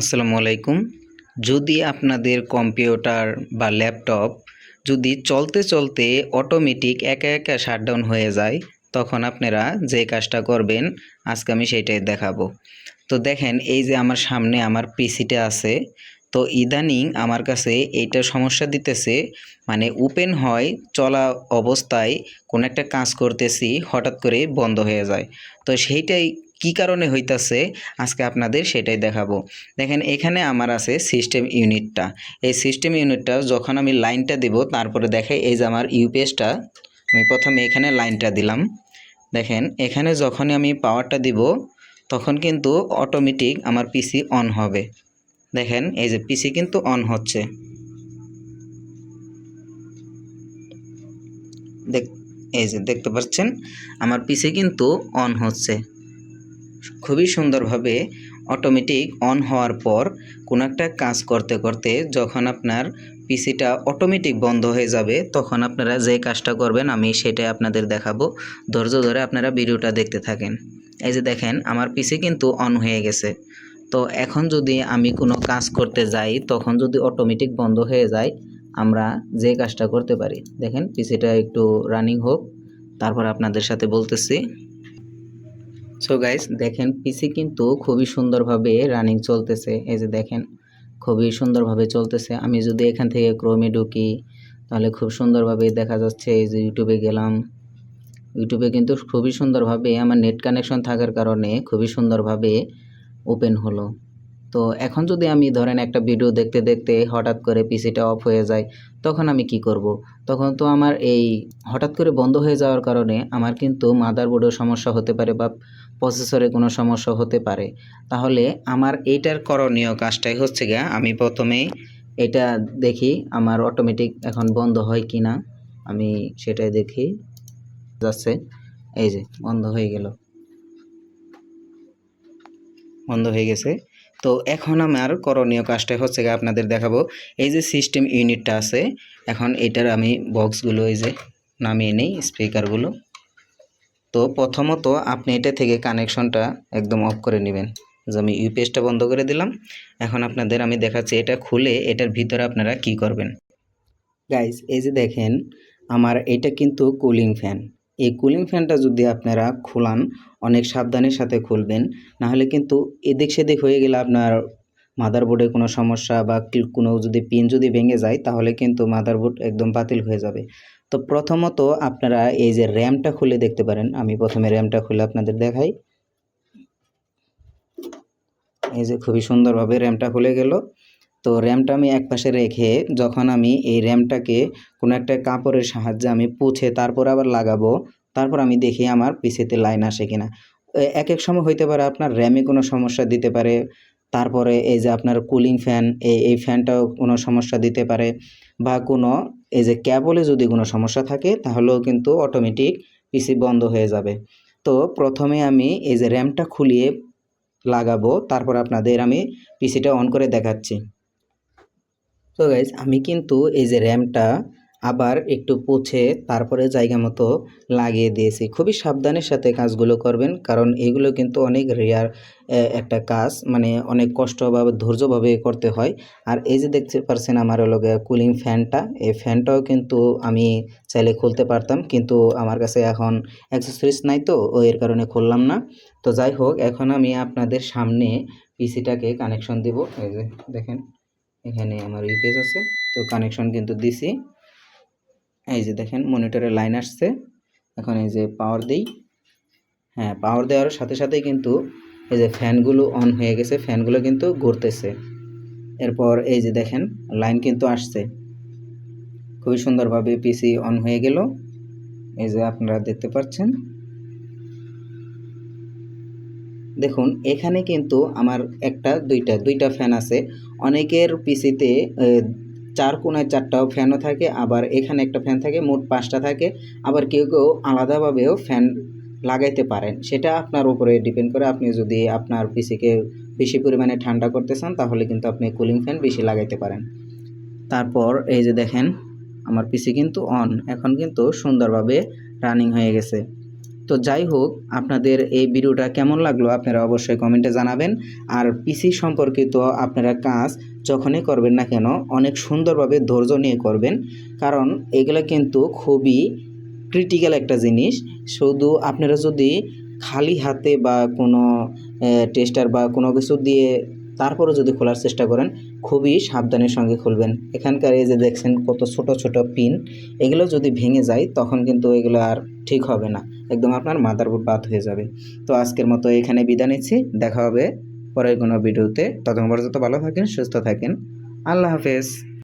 আসসালামু আলাইকুম। যদি আপনাদের কম্পিউটার বা ল্যাপটপ যদি চলতে চলতে অটোমেটিক একা একা শাটডাউন হয়ে যায়, তখন আপনারা যে কাজটা করবেন, আজকে আমি সেটাই দেখাবো। তো দেখেন, এই যে আমার সামনে আমার পিসিটা আছে, তো ইদানিং আমার কাছে এইটা সমস্যা দিতেছে মানে ওপেন হয়, চলা অবস্থায় কোনো একটা কাজ করতেছি, হঠাৎ করে বন্ধ হয়ে যায়। তো সেইটাই কি কারণে হইতাছে? আজকে আপনাদের সেটাই দেখাবো। দেখেন, এখানে আমার আছে সিস্টেম ইউনিটটা এই সিস্টেম ইউনিটটা যখন আমি লাইনটা দিব, তারপরে দেখে এই যে আমার ইউপিএসটা আমি প্রথমে এখানে লাইনটা দিলাম। দেখেন, এখানে যখনই আমি পাওয়ারটা দিব, তখন কিন্তু অটোমেটিক আমার পিসি অন হবে। দেখেন, এই যে পিসি কিন্তু অন হচ্ছে। দেখ, এই যে দেখতে পাচ্ছেন, আমার পিসি কিন্তু অন হচ্ছে। খুবই সুন্দরভাবে অটোমেটিক অন হওয়ার পর কোনো একটা কাজ করতে করতে যখন আপনার পিসিটা অটোমেটিক বন্ধ হয়ে যাবে, তখন আপনারা যে কাজটা করবেন আমি সেটাই আপনাদের দেখাবো। ধৈর্য ধরে আপনারা ভিডিওটা দেখতে থাকেন। এই যে দেখেন, আমার পিসি কিন্তু অন হয়ে গেছে। তো এখন যদি আমি কোনো কাজ করতে যাই, তখন যদি অটোমেটিক বন্ধ হয়ে যায়, আমরা যে কাজটা করতে পারি। দেখেন পিসিটা একটু রানিং হোক, তারপর আপনাদের সাথে বলতেছি। সো গাইস দেখেন পিসি কিন্তু খুবই সুন্দরভাবে রানিং চলতেছে। এই যে দেখেন, খুবই সুন্দরভাবে চলতেছে। আমি যদি এখান থেকে ক্রোমে ঢুকি, তাহলে খুব সুন্দরভাবে দেখা যাচ্ছে এই যে ইউটিউবে গেলাম। ইউটিউবে কিন্তু খুবই সুন্দরভাবে আমার নেট কানেকশন থাকার কারণে খুবই সুন্দরভাবে ওপেন হলো। তো এখন যদি আমি ধরেন একটা ভিডিও দেখতে দেখতে হঠাৎ করে পিসিটা অফ হয়ে যায়, তখন আমি কি করব। তখন তো আমার এই হঠাৎ করে বন্ধ হয়ে যাওয়ার কারণে আমার কিন্তু মাদারবোর্ডের সমস্যা হতে পারে বা প্রসেসরে কোনো সমস্যা হতে পারে। তাহলে আমার এইটার করণীয় কাজটাই হচ্ছে গিয়া আমি প্রথমেই এটা দেখি, আমার অটোমেটিক এখন বন্ধ হয় কি না, আমি সেটাই দেখি। যাচ্ছে, এই যে, বন্ধ হয়ে গেল। বন্ধ হয়ে গেছে। তো এখন আমার করণীয় কাজটা হচ্ছে গিয়ে আপনাদের দেখাবো। এই যে সিস্টেম ইউনিটটা আছে, এখন এটার আমি বক্সগুলো এই যে নামিয়ে নিই স্পিকারগুলো তো প্রথমত আপনি এটা থেকে কানেকশনটা একদম অফ করে নেবেন। যে আমি ইউপিএসটা বন্ধ করে দিলাম। এখন আপনাদের আমি দেখাচ্ছি এটা খুলে এটার ভিতরে আপনারা কি করবেন। গাইজ এই যে দেখেন, আমার এটা কিন্তু কুলিং ফ্যান এই কুলিং ফ্যানটা যদি আপনারা খোলান, অনেক সাবধানের সাথে খুলবেন, নাহলে কিন্তু এদিক সেদিক হয়ে গেলে আপনার মাদারবোর্ডে কোনো সমস্যা বা কোনো যদি পিন যদি ভেঙে যায়, তাহলে কিন্তু মাদারবোর্ড একদম বাতিল হয়ে যাবে। তো প্রথমত আপনারা এই যে র্যামটা খুলে দেখতে পারেন, আমি প্রথমে র্যামটা খুলে আপনাদের দেখাই। এই যে খুবই সুন্দরভাবে র্যামটা খুলে গেল। তো র্যামটা আমি এক পাশে রেখে যখন আমি এই র্যামটাকে কোনো একটা কাপড়ের সাহায্যে আমি পুছে তারপর আবার লাগাবো, তারপর আমি দেখি আমার পিসিতে লাইন আসে কিনা। এক এক সময় হইতে পারে আপনার র্যামে কোনো সমস্যা দিতে পারে, তারপরে এই যে আপনার কুলিং ফ্যান এই এই ফ্যানটাও কোনো সমস্যা দিতে পারে, বা কোনো এই যে ক্যাবলে যদি কোনো সমস্যা থাকে তাহলেও কিন্তু অটোমেটিক পিসি বন্ধ হয়ে যাবে। তো প্রথমে আমি এই যে র্যামটা খুলিয়ে লাগাবো, তারপর আপনাদের আমি পিসিটা অন করে দেখাচ্ছি। তো গাইজ আমি কিন্তু এই যে র্যামটা আবার একটু পুছে তারপরে জায়গা মতো লাগিয়ে দিয়েছি। খুবই সাবধানের সাথে কাজগুলো করবেন, কারণ এগুলো কিন্তু অনেক রেয়ার একটা কাজ। মানে অনেক কষ্ট বা ধৈর্যভাবে করতে হয়। আর এই যে দেখতে পারছেন আমার হলো কুলিং ফ্যানটা এই ফ্যানটাও কিন্তু আমি চাইলে খুলতে পারতাম, কিন্তু আমার কাছে এখন অ্যাক্সেসরিজ নাই তো ও এর কারণে খুললাম না। তো যাই হোক, এখন আমি আপনাদের সামনে পিসিটাকে কানেকশন দিব। এই যে দেখেন। এখানে আমার ইউপিএস আছে, তো কানেকশন কিন্তু দিছি। এই যে দেখেন মনিটরে লাইন আসছে। এখন এই যে পাওয়ার দিই। হ্যাঁ পাওয়ার দেওয়ার সাথে সাথেই কিন্তু এই যে ফ্যানগুলো অন হয়ে গেছে ফ্যানগুলো কিন্তু ঘুরতেছে। এরপর এই যে দেখেন লাইন কিন্তু আসছে। খুবই সুন্দরভাবে পিসি অন হয়ে গেল। এই যে আপনারা দেখতে পাচ্ছেন দেখুন, এখানে কিন্তু আমার একটা, দুইটা দুইটা ফ্যান আছে। অনেকের পিসিতে চার কোনায় চারটাও ফ্যানও থাকে, আবার এখানে একটা ফ্যান থাকে, মোট পাঁচটা থাকে। আবার কেউ কেউ আলাদাভাবেও ফ্যান লাগাইতে পারেন। সেটা আপনার উপরে ডিপেন্ড করে আপনি যদি আপনার পিসিকে বেশি পরিমাণে ঠান্ডা করতে চান, তাহলে কিন্তু আপনি কুলিং ফ্যান বেশি লাগাইতে পারেন। তারপর এই যে দেখেন, আমার পিসি কিন্তু অন এখন কিন্তু সুন্দরভাবে রানিং হয়ে গেছে। তো যাই হোক, আপনাদের এই ভিডিওটা কেমন লাগল আপনারা অবশ্যই কমেন্টে জানাবেন। আর পিসি সম্পর্কিত আপনারা কাজ যখনই করবেন না কেন, অনেক সুন্দরভাবে ধৈর্য নিয়ে করবেন। কারণ এগুলো কিন্তু খুবই ক্রিটিক্যাল একটা জিনিস। শুধু আপনারা যদি খালি হাতে বা কোনো টেস্টার বা কোনো কিছু দিয়ে তারপরে যদি খোলার চেষ্টা করেন, খুবই সাবধানের সঙ্গে খুলবেন। এখানকার এই যে দেখছেন কত ছোট ছোট পিন এগুলো যদি ভেঙে যায়, তখন কিন্তু এগুলো আর ঠিক হবে না। একদম আপনার মাদারবোর্ড বাদ হয়ে যাবে। তো আজকের মতো এখানে বিদায় নিচ্ছি। দেখা হবে পরের কোনো ভিডিওতে। ততক্ষণ পর্যন্ত ভালো থাকেন, সুস্থ থাকেন। আল্লাহ হাফেজ।